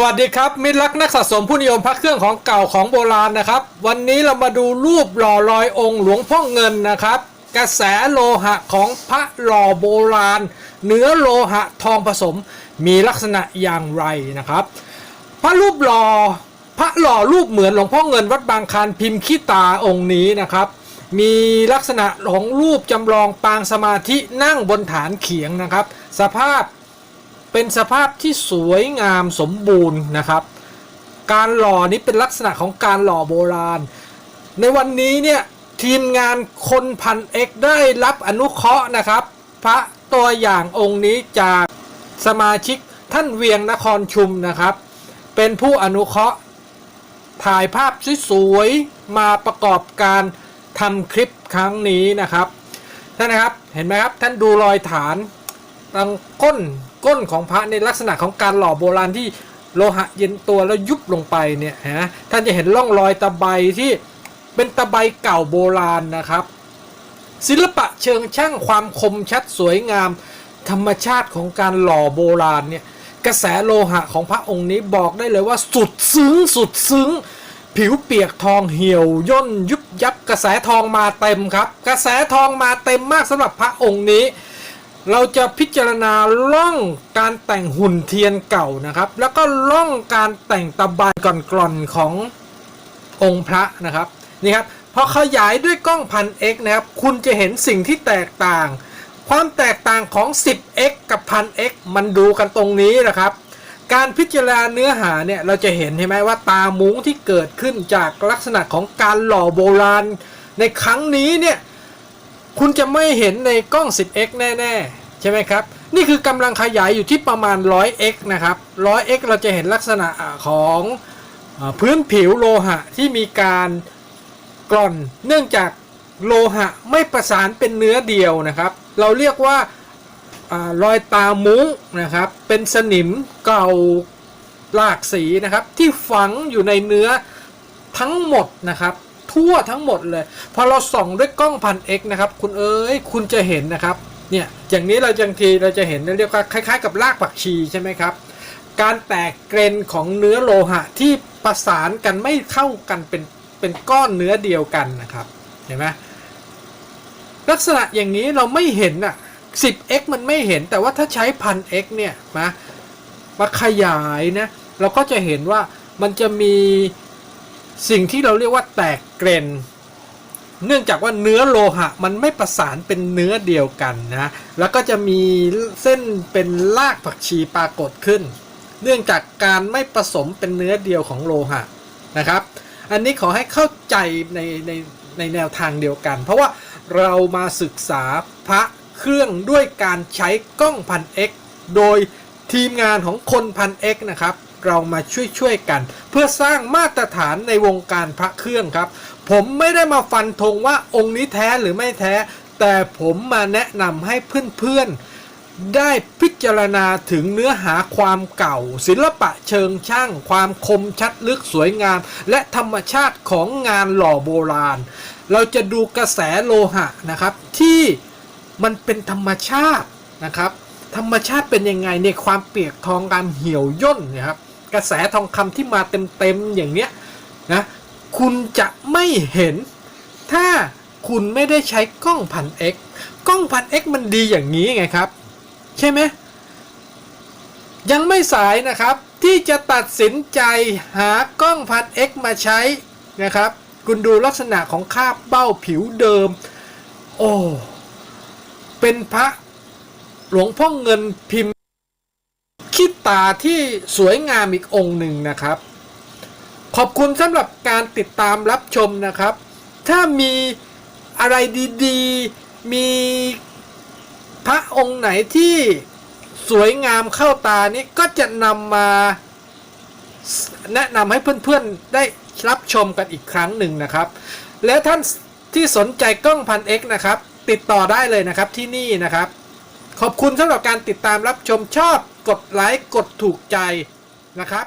สวัสดีครับ มิตรรักนักสะสมผู้นิยมพระเครื่องของเก่าของโบราณนะครับ วันนี้เรามาดูรูปหล่อลอยองค์หลวงพ่อเงินนะครับ กระแสโลหะของพระหล่อโบราณ เนื้อโลหะทองผสมมีลักษณะอย่างไรนะครับ พระรูปหล่อพระหล่อรูปเหมือนหลวงพ่อเงินวัดบางคานพิมพ์ขี้ตาองค์นี้นะครับ มีลักษณะของรูปจำลองปางสมาธินั่งบนฐานเขียงนะครับ สภาพ เป็นสภาพที่สวยงามสมบูรณ์นะครับ การหล่อนี้เป็นลักษณะของการหล่อโบราณ ในวันนี้เนี่ยทีมงานคนพันเอกได้รับอนุเคราะห์นะครับ พระตัวอย่างองค์นี้จากสมาชิกท่านเวียงนครชุมนะครับ เป็นผู้อนุเคราะห์ถ่ายภาพสวยๆมาประกอบการทำคลิปครั้งนี้นะครับท่านนะครับเห็นไหมครับท่านดูรอยฐานตรงก้น ก้นของพระในลักษณะของการหล่อโบราณที่โลหะเย็นตัวแล้วยุบลงไปเนี่ยฮะท่านจะเห็นร่องรอยตะไบที่เป็นตะไบเก่าโบราณนะครับ ศิลปะเชิงช่างความคมชัดสวยงาม ธรรมชาติของการหล่อโบราณเนี่ยกระแสโลหะของพระองค์นี้บอกได้เลยว่าสุดซึ้งสุดซึ้ง ผิวเปียกทองเหี่ยวย่นยุบยับกระแสทองมาเต็มครับ กระแสทองมาเต็มมากสำหรับพระองค์นี้ เราจะพิจารณาล่องการแต่งหุ่นเทียนเก่านะครับ แล้วก็ล่องการแต่งตะบานกร่อนๆขององค์พระนะครับนี่ครับพอขยายด้วยกล้องพัน x นะครับ คุณจะเห็นสิ่งที่แตกต่าง ความแตกต่างของ 10x กับพัน x มันดูกันตรงนี้นะครับ การพิจารณาเนื้อหาเนี่ยเราจะเห็นใช่ไหมว่าตามุ้งที่เกิดขึ้นจากลักษณะของการหล่อโบราณ ในครั้งนี้เนี่ยคุณจะไม่เห็นในกล้อง 10x แน่ ๆ ใช่ไหมครับ นี่คือกำลังขยายอยู่ที่ประมาณ 100x นะครับ 100x เราจะเห็นลักษณะของพื้นผิวโลหะที่มีการกร่อน เนื่องจากโลหะไม่ประสานเป็นเนื้อเดียวนะครับ เราเรียกว่ารอยตามุ้งนะครับ เป็นสนิมเก่าหลากสีนะครับ ที่ฝังอยู่ในเนื้อทั้งหมดนะครับ ทั่วทั้งหมดเลย พอเราส่องด้วยกล้องพันเอกนะครับ คุณเอ้ยคุณจะเห็นนะครับ เนี่ยอย่างนี้เราจังทีเราจะเห็นเรียกว่าคล้าย ๆ กับรากผักชีใช่ไหมครับ การแตกเกรนของเนื้อโลหะที่ประสานกันไม่เข้ากันเป็นเป็นก้อนเนื้อเดียวกันนะครับเห็นไหมลักษณะอย่างนี้เราไม่เห็นอะ 10x มันไม่เห็นแต่ว่าถ้าใช้พัน x เนี่ยมามาขยายนะเราก็จะเห็นว่ามันจะมีสิ่งที่เราเรียกว่าแตกเกรน เนื่องจากว่าเนื้อโลหะมันไม่ประสานเป็นเนื้อเดียวกันนะแล้วก็จะมีเส้นเป็นรากผักชีปรากฏขึ้น เนื่องจากการไม่ผสมเป็นเนื้อเดียวของโลหะนะครับ อันนี้ขอให้เข้าใจในในในแนวทางเดียวกัน เพราะว่าเรามาศึกษาพระเครื่องด้วยการใช้กล้องพัน X โดยทีมงานของคนพัน X นะครับ เรามาช่วยๆกัน เพื่อสร้างมาตรฐานในวงการพระเครื่องครับ ผมไม่ได้มาฟันธงว่าองค์นี้แท้หรือไม่แท้ แต่ผมมาแนะนำให้เพื่อนๆ ได้พิจารณาถึงเนื้อหาความเก่า ศิลปะเชิงช่าง ความคมชัดลึกสวยงาม และธรรมชาติของงานหล่อโบราณ เราจะดูกระแสโลหะนะครับ ที่มันเป็นธรรมชาตินะครับธรรมชาติเป็นยังไงในความเปียกทองการเหี่ยวย่นนะครับ กระแสทองคำที่มาเต็มๆอย่างเนี้ยนะคุณจะไม่เห็น ถ้าคุณไม่ได้ใช้กล้องพัน X กล้องพัน X มันดีอย่างนี้ไงครับ ใช่ไหมยังไม่สายนะครับที่จะตัดสินใจหากล้องพัน X มาใช้นะครับ คุณดูลักษณะของคาบเบ้าผิวเดิม โอ้ เป็นพระหลวงพ่อเงินพิมพ์ ตาที่สวยงามอีกองค์หนึ่งนะครับ ขอบคุณสำหรับการติดตามรับชมนะครับ ถ้ามีอะไรดีๆ มีพระองค์ไหนที่สวยงามเข้าตานี้ก็จะนำมาแนะนำให้เพื่อนๆได้รับชมกันอีกครั้งหนึ่งนะครับ และท่านที่สนใจกล้องพัน X นะครับ ติดต่อได้เลยนะครับที่นี่นะครับ ขอบคุณสำหรับการติดตามรับชมชอบ ดไลค์กดถูกใจนะครับ